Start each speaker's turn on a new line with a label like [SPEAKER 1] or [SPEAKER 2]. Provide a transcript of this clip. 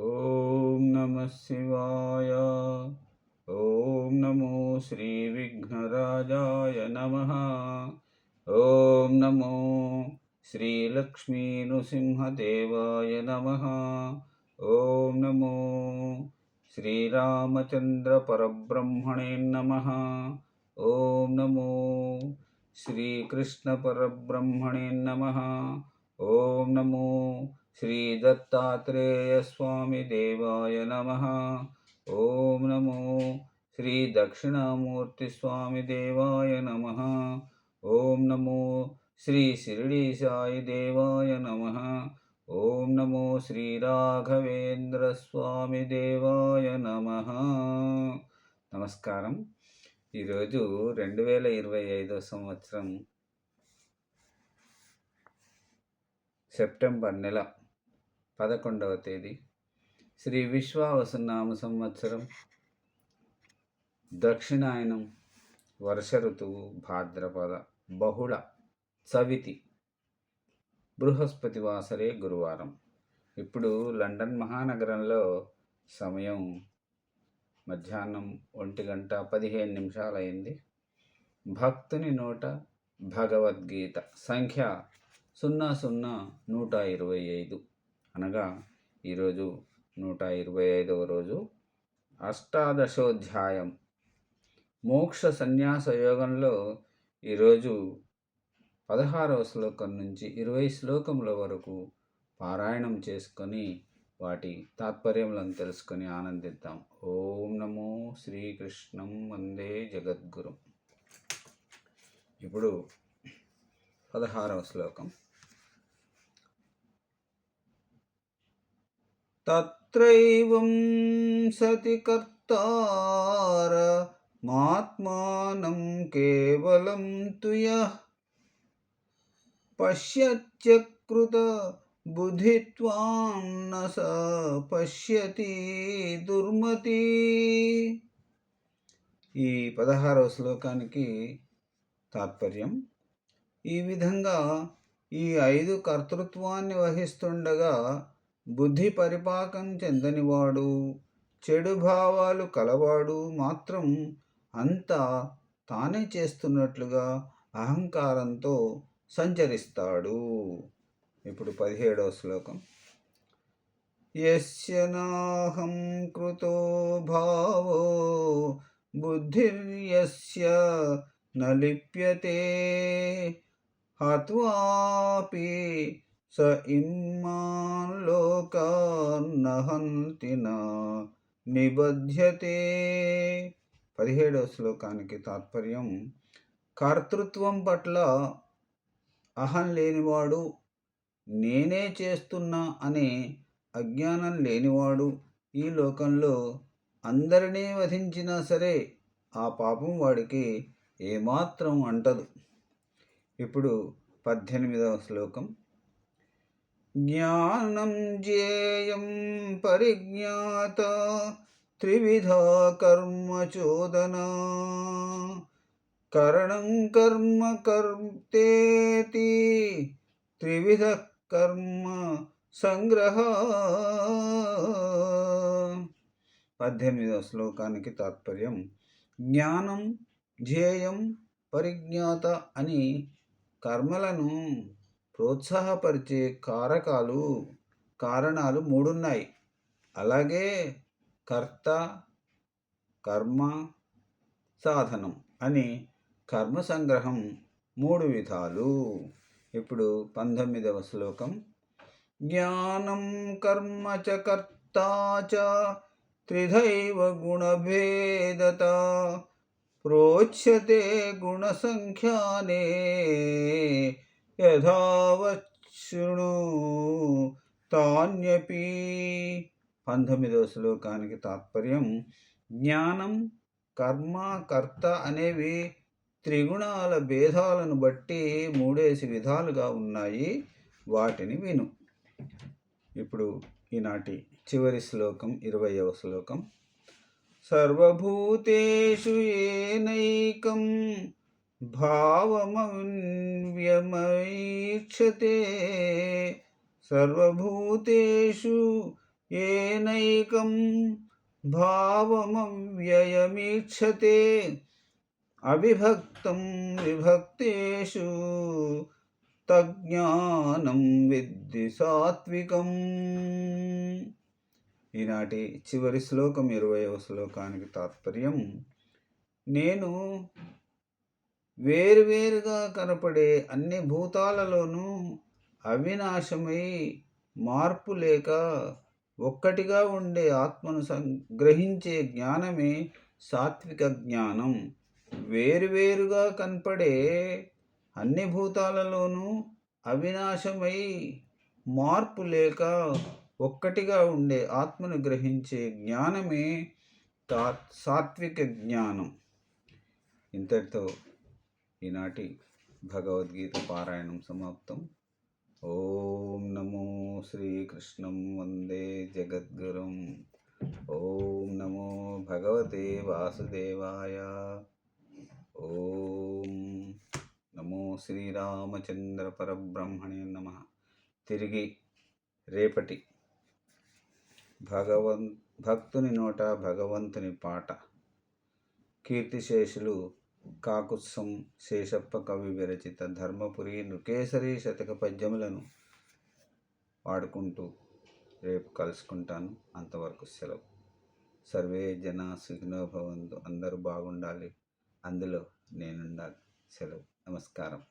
[SPEAKER 1] ఓం నమ శివాయ ఓం నమో శ్రీ విఘ్నరాజాయ నమ ఓం నమో శ్రీలక్ష్మీ నృసింహదేవాయ నమ ఓం నమో శ్రీరామచంద్ర పరబ్రహ్మణే నమ ఓం నమో శ్రీకృష్ణ పరబ్రహ్మణే నమ ఓం నమో श्रीदत्तात्रेयस्वामिदेवाय नमः ॐ नमो श्रीदक्षिणामूर्तिस्वामिदेवाय नमः ॐ नमो श्रीशिरडीसायिदेवाय नमः ॐ नमो శ్రీరాఘవేంద్రస్వామిదేవాయ నమ నమస్కారం ఈరోజు రెండు వేల ఇరవై ఐదో సంవత్సరం సెప్టెంబర్ నెల పదకొండవ తేదీ. శ్రీ విశ్వావసనామ సంవత్సరం. దక్షిణాయనం వర్ష ఋతువు భాద్రపద బహుళ చవితి బృహస్పతి వాసరే గురువారం. ఇప్పుడు లండన్ మహానగరంలో సమయం మధ్యాహ్నం ఒంటి గంట పదిహేను నిమిషాలైంది. భక్తుని నోట భగవద్గీత సంఖ్య సున్నా సున్నా నూట ఇరవై ఐదు. అనగా ఈరోజు నూట ఇరవై ఐదవ రోజు అష్టాదశోధ్యాయం. మోక్ష సన్యాస యోగంలో ఈరోజు పదహారవ శ్లోకం నుంచి ఇరవై శ్లోకముల వరకు పారాయణం చేసుకొని వాటి తాత్పర్యములను తెలుసుకొని ఆనందిద్దాం. ఓం నమో శ్రీకృష్ణం వందే జగద్గురు. ఇప్పుడు పదహారవ శ్లోకం. తత్రైవం సతి కర్తార మాత్మానం కేవలం తుయ పశ్యత్యకృత బుద్ధిత్వాం న స పశ్యతి దుర్మతి ఈ పదహారవ శ్లోకానికి తాత్పర్యం ఈ విధంగా ఈ ఐదు కర్తృత్వాన్ని వహిస్తుండగా బుద్ధి పరిపాకం చెందనివాడు చెడు భావాలు కలవాడు మాత్రం అంతా తానే చేస్తున్నట్లుగా అహంకారంతో సంచరిస్తాడు. ఇప్పుడు పదిహేడవ శ్లోకం. యస్యనాహం కృతో భావో బుద్ధిర్యస్య నలిప్యతే హత్వాపి స ఇమ్మాన్లోకాన్నహంతి నిబధ్యతే. పదిహేడవ శ్లోకానికి తాత్పర్యం కర్తృత్వం పట్ల అహం లేనివాడు నేనే చేస్తున్నా అనే అజ్ఞానం లేనివాడు ఈ లోకంలో అందరినీ వధించినా సరే ఆ పాపం వాడికి ఏమాత్రం అంటదు. ఇప్పుడు పద్దెనిమిదవ శ్లోకం. జ్ఞానం జ్ఞేయం పరిజ్ఞాత త్రివిధ కర్మచోదన కరణం కర్మ కర్తేతి త్రివిధ కర్మ సంగ్రహ పద్దెనిమిదవ శ్లోకానికి తాత్పర్యం జ్ఞానం ధ్యేయం పరిజ్ఞాత అని కర్మలను ప్రోత్సాహపరిచే కారకాలు కారణాలు మూడున్నాయి. అలాగే కర్త కర్మ సాధనం అని కర్మ సంగ్రహం మూడు విధాలు. ఇప్పుడు పంతొమ్మిదవ శ్లోకం. జ్ఞానం కర్మ చ కర్త చ త్రిధైవ గుణభేదత ప్రోచ్యతే గుణసంఖ్యానే యథావశృణు తాన్యపి. పంతొమ్మిదవ శ్లోకానికి తాత్పర్యం జ్ఞానం కర్మ కర్త అనేవి త్రిగుణాల భేదాలను బట్టి మూడేసి విధాలుగా ఉన్నాయి. వాటిని విను. ఇప్పుడు ఈనాటి చివరి శ్లోకం ఇరవయవ శ్లోకం. సర్వభూతేషు ఏనైకం భావమవ్యమీక్షతే సర్వభూతేషు ఏనైకం భావమవ్యయమీక్షతే అవిభక్తం విభక్తేషు తజ్ఞానం విద్ది సాత్వికం. ఈనాటి చివరి శ్లోకం ఇరవయవ శ్లోకానికి తాత్పర్యం నేను వేరువేరుగా కనపడే అన్ని భూతాలలోనూ అవినాశమై మార్పు లేక ఒక్కటిగా ఉండే ఆత్మను సంగ్రహించే జ్ఞానమే సాత్విక జ్ఞానం. వేరువేరుగా కనపడే అన్ని భూతాలలోనూ అవినాశమై మార్పు లేక ఒక్కటిగా ఉండే ఆత్మను గ్రహించే జ్ఞానమే తా సాత్విక జ్ఞానం. ఇంతటితో ఈనాటి భగవద్గీత పారాయణం సమాప్తం. ఓం నమో శ్రీకృష్ణం వందే జగద్గురుం. ఓం నమో భగవతే వాసుదేవాయ. ఓం నమో శ్రీరామచంద్ర పరబ్రహ్మణే నమ. తిరిగి రేపటి భగవన్ భక్తుని నోట భగవంతుని పాట. కీర్తిశేషులు కాకుత్సం శేషప్ప కవి విరచిత ధర్మపురి నృకేసరి శతక పద్యములను వాడుకుంటూ రేపు కలుసుకుంటాను. అంతవరకు సెలవు. సర్వే జన సుఖినోభవంతు అందరూ బాగుండాలి. అందులో నేనుండాలి. సెలవు. నమస్కారం.